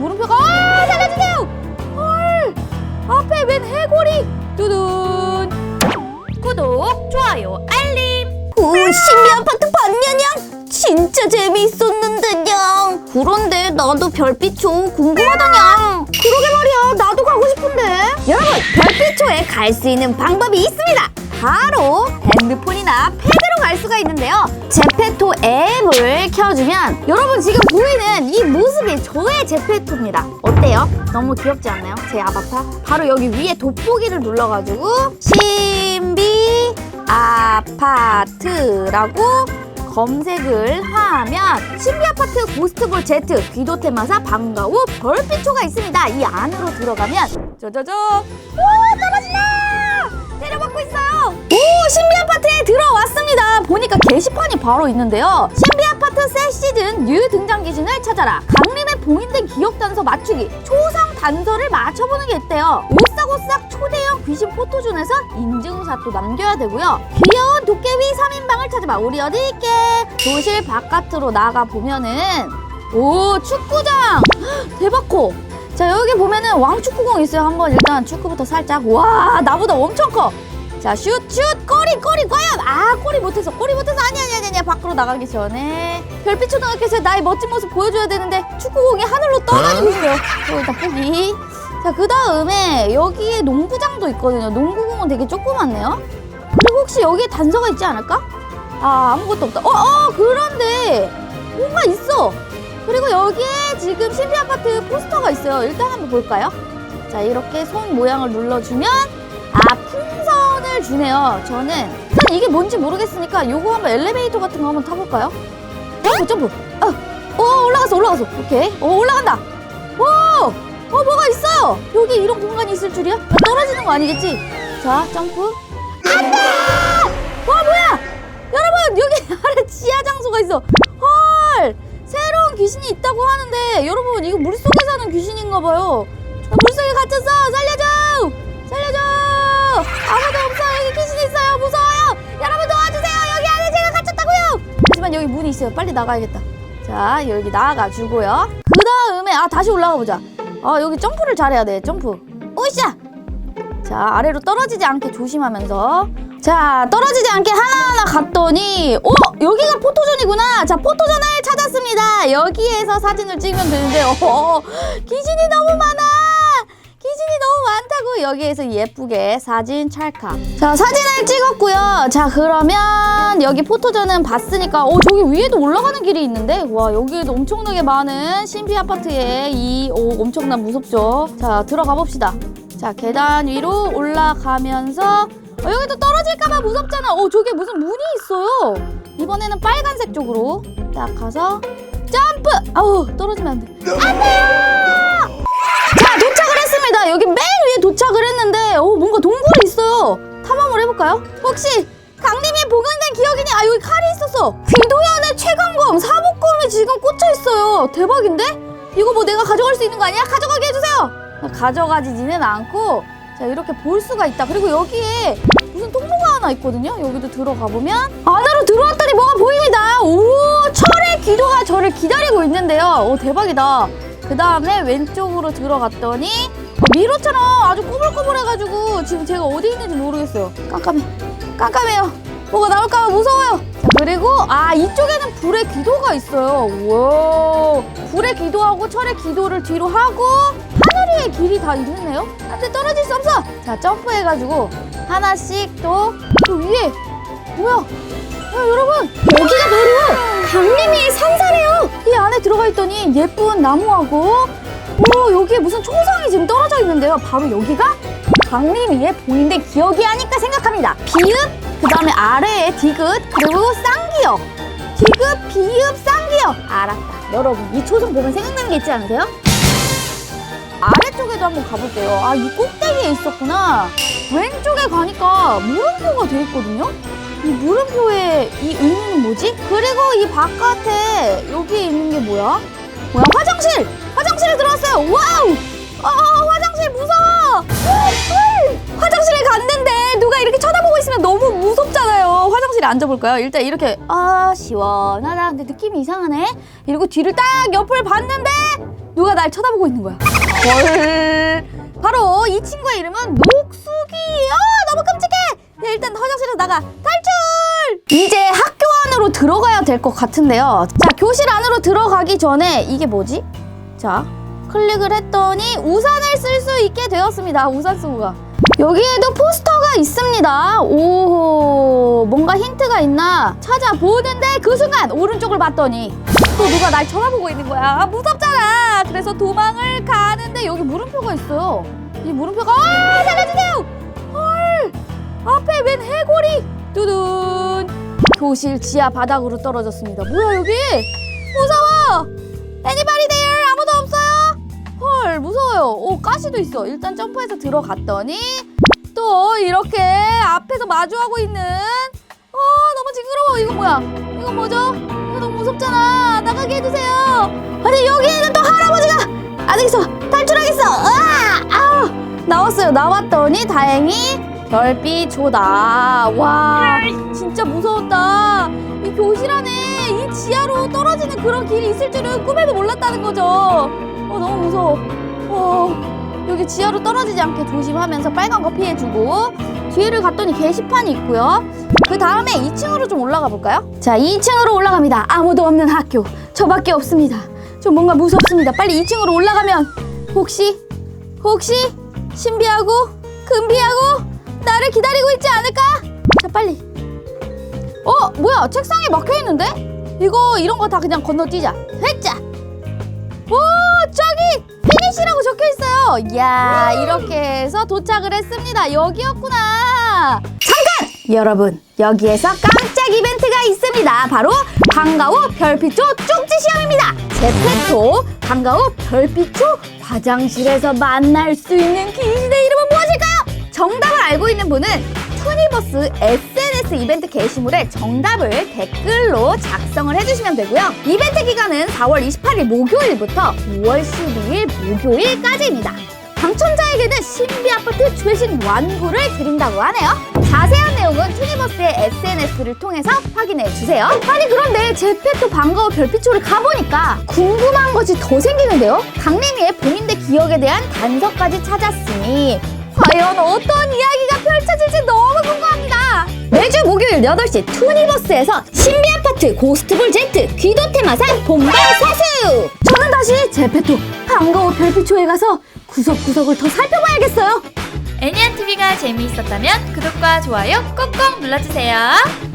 물음표가 아 살려주세요 헐 앞에 웬 해골이 두둔 구독 좋아요 알림 오, 신비 아파트 봤냐냥? 진짜 재미있었는데냥. 그런데 나도 별빛초 궁금하다냥. 그러게 말이야, 나도 가고 싶은데. 여러분, 별빛초에 갈 수 있는 방법이 있습니다. 바로 핸드폰이나 패드로 갈 수가 있는데요. 제페토 앱을 켜주면 여러분 지금 보이는 이 모습이 저의 제페토입니다. 어때요? 너무 귀엽지 않나요? 제 아바타? 바로 여기 위에 돋보기를 눌러가지고 신비 아파트라고 검색을 하면 신비 아파트 고스트볼 Z 귀도 테마사 방과후 별빛초가 있습니다. 이 안으로 들어가면 짜자잔 오 떨어진다 때려받고 있어요. 오 신비 아파트에 들어왔습니다. 보니까 게시판이 바로 있는데요. 신비 아파트 새 시즌 뉴 등장 귀신을 찾아라. 강림의 봉인된 기억 단서 맞추기. 초성 단서를 맞춰보는 게 있대요. 오싹오싹 초대형 귀신 포토존에서 인증샷도 남겨야 되고요. 귀여운 도깨비 3인방을 찾아봐. 우리 어디 있게? 도실 바깥으로 나가 보면은 오 축구장 헉, 대박 커. 자 여기 보면은 왕축구공 있어요. 한번 일단 축구부터 살짝 와 나보다 엄청 커. 자, 슛, 슛, 꼬리, 꼬리, 과연! 아, 꼬리 못해서, 꼬리 못해서, 아니야, 아니야, 아니야, 밖으로 나가기 전에. 별빛 초등학교에서 나의 멋진 모습 보여줘야 되는데, 축구공이 하늘로 떠다니고 있어요. 어, 일단 포기. 자, 그 다음에, 여기에 농구장도 있거든요. 농구공은 되게 조그맣네요. 그리고 혹시 여기에 단서가 있지 않을까? 아, 아무것도 없다. 어, 어, 그런데, 뭔가 있어. 그리고 여기에 지금 신비 아파트 포스터가 있어요. 일단 한번 볼까요? 자, 이렇게 손 모양을 눌러주면, 아, 풍선 을 주네요. 저는 전 이게 뭔지 모르겠으니까 요거 한번 엘리베이터 같은 거 한번 타볼까요? 점프 점프. 아, 오 올라갔어 올라갔어. 오케이. 오 올라간다. 오, 어 뭐가 있어요? 여기 이런 공간이 있을 줄이야? 아, 떨어지는 거 아니겠지? 자 점프. 안돼! 와 뭐야? 여러분 여기 아래 지하 장소가 있어. 헐, 새로운 귀신이 있다고 하는데 여러분 이거 물 속에 사는 귀신인가 봐요. 저 물속에 갇혔어. 살려줘! 살려줘! 아무도 없어. 여러분 도와주세요. 여기 안에 제가 갇혔다고요. 하지만 여기 문이 있어요. 빨리 나가야겠다. 자, 여기 나가 주고요. 그 다음에 아 다시 올라가 보자. 아 여기 점프를 잘해야 돼. 점프. 오이샤. 자 아래로 떨어지지 않게 조심하면서 자 떨어지지 않게 하나하나 갔더니 오 여기가 포토존이구나 자 포토존을 찾았습니다 여기에서 사진을 찍으면 되는데 어 너무 많아 귀신이 너무 많다고 여기에서 예쁘게 사진 찰칵. 자 사진을 찍었고요. 자 그러면 여기 포토존은 봤으니까 어 저기 위에도 올라가는 길이 있는데? 와 여기에도 엄청나게 많은 신비 아파트에 이 오, 엄청난 무섭죠? 자 들어가 봅시다. 자 계단 위로 올라가면서 어, 여기도 떨어질까봐 무섭잖아. 어 저게 무슨 문이 있어요? 이번에는 빨간색 쪽으로 딱 가서 점프! 아우 떨어지면 안돼. 안돼 해볼까요? 혹시 강림이 복원된 기억이니? 아 여기 칼이 있었어. 귀도현의 최강검 사복검이 지금 꽂혀 있어요. 대박인데? 이거 뭐 내가 가져갈 수 있는 거 아니야? 가져가게 해주세요. 가져가지지는 않고 자 이렇게 볼 수가 있다. 그리고 여기에 무슨 통로가 하나 있거든요. 여기도 들어가 보면. 안으로 들어왔더니 뭐가 보입니다. 오 철의 기도가 저를 기다리고 있는데요. 오 대박이다. 그 다음에 왼쪽으로 들어갔더니 어, 미로처럼 아주 꼬불꼬불해가지고 지금 제가 어디 있는지 모르겠어요. 깜깜해. 깜깜해요. 뭐가 나올까 봐 무서워요. 자, 그리고 아 이쪽에는 불의 기도가 있어요. 와 불의 기도하고 철의 기도를 뒤로 하고 하늘위의 길이 다 있네요. 안돼 떨어질 수 없어. 자 점프해가지고 하나씩 또 그 위에. 뭐야? 야, 여러분. 여기가 바로 강림이의 산사래요. 이 안에 들어가 있더니 예쁜 나무하고 오 여기에 무슨 초성이 지금 떨어져 있는데요 바로 여기가 강림이의 봉인된 기억이 아닐까 생각합니다 비읍 그 다음에 아래에 디귿 그리고 쌍기역 디귿 비읍 쌍기역 알았다 여러분 이 초성 보면 생각나는 게 있지 않으세요? 아래쪽에도 한번 가볼게요. 아, 이 꼭대기에 있었구나. 왼쪽에 가니까 물음표가 돼 있거든요? 이 물음표의 이 의미는 뭐지? 그리고 이 바깥에 여기 있는 게 뭐야? 뭐야? 화장실! 화장실에 들어왔어요! 와우! 아, 화장실 무서워! 헐! 화장실에 갔는데 누가 이렇게 쳐다보고 있으면 너무 무섭잖아요. 화장실에 앉아볼까요? 일단 이렇게 아 시원하다. 근데 느낌이 이상하네. 이러고 뒤를 딱 옆을 봤는데 누가 날 쳐다보고 있는 거야. 헐. 바로 이 친구의 이름은 녹숙이. 아, 너무 끔찍해. 야, 일단 화장실에서 나가. 탈출! 이제 학교 안으로 들어가야 될 것 같은데요. 자, 교실 안으로 들어가기 전에 이게 뭐지? 자, 클릭을 했더니 우산을 쓸 수 있게 되었습니다. 우산 쓰고 가. 여기에도 포스터가 있습니다. 오, 뭔가 힌트가 있나 찾아보는데 그 순간 오른쪽을 봤더니 또 누가 날 쳐다보고 있는 거야. 아, 무섭잖아. 그래서 도망을 가는데 여기 물음표가 있어요. 이 물음표가 아, 살려주세요. 헐, 앞에 웬 해골이 두둔. 교실 지하 바닥으로 떨어졌습니다. 뭐야 여기? 헐 무서워요. 오 가시도 있어. 일단 점프해서 들어갔더니 또 이렇게 앞에서 마주하고 있는 어 너무 징그러워. 이거 뭐야? 이거 뭐죠? 이거 너무 무섭잖아. 나가게 해주세요. 아니 여기에는 또 할아버지가 안 되겠어. 탈출하겠어. 아 나왔어요. 나왔더니 다행히 별빛 조다. 와 진짜 무서웠다. 이 교실 안에 이 지하로 떨어지는 그런 길이 있을 줄은 꿈에도 몰랐다는 거죠. 어 너무 무서워. 어 여기 지하로 떨어지지 않게 조심하면서 빨간 거 피해주고 뒤를 갔더니 게시판이 있고요. 그 다음에 2층으로 좀 올라가 볼까요? 자 2층으로 올라갑니다. 아무도 없는 학교. 저밖에 없습니다. 좀 뭔가 무섭습니다. 빨리 2층으로 올라가면 혹시 혹시 신비하고 금비하고 나를 기다리고 있지 않을까? 자 빨리. 어 뭐야 책상에 막혀 있는데? 이거 이런 거 다 그냥 건너뛰자. 했자. 오 피니시라고 적혀 있어요. 이야 이렇게 해서 도착을 했습니다. 여기였구나. 잠깐 여러분 여기에서 깜짝 이벤트가 있습니다. 바로 방과후 별빛초 쪽지 시험입니다. 제페토 방과후 별빛초 화장실에서 만날 수 있는 귀신의 이름은 무엇일까요? 정답을 알고 있는 분은 투니버스 SNS 이벤트 게시물에 정답을 댓글로 작성을 해주시면 되고요. 이벤트 기간은 4월 28일 목요일부터 5월 12일 목요일까지입니다. 당첨자에게는 신비 아파트 최신 완구를 드린다고 하네요. 자세한 내용은 투니버스의 SNS를 통해서 확인해 주세요. 아니 그런데 제페토 반가워 별빛초를 가보니까 궁금한 것이 더 생기는데요. 강림이의 봉인대 기억에 대한 단서까지 찾았으니 과연 어떤 이야기가 펼쳐질지 너무 궁금합니다. 매주 목요일 8시 투니버스에서 신비 아파트 고스트볼 제트 귀도 테마상 본방 사수! 저는 다시 제페토 반가워 별빛초에 가서 구석구석을 더 살펴봐야겠어요. 애니안 TV가 재미있었다면 구독과 좋아요 꼭꼭 눌러주세요.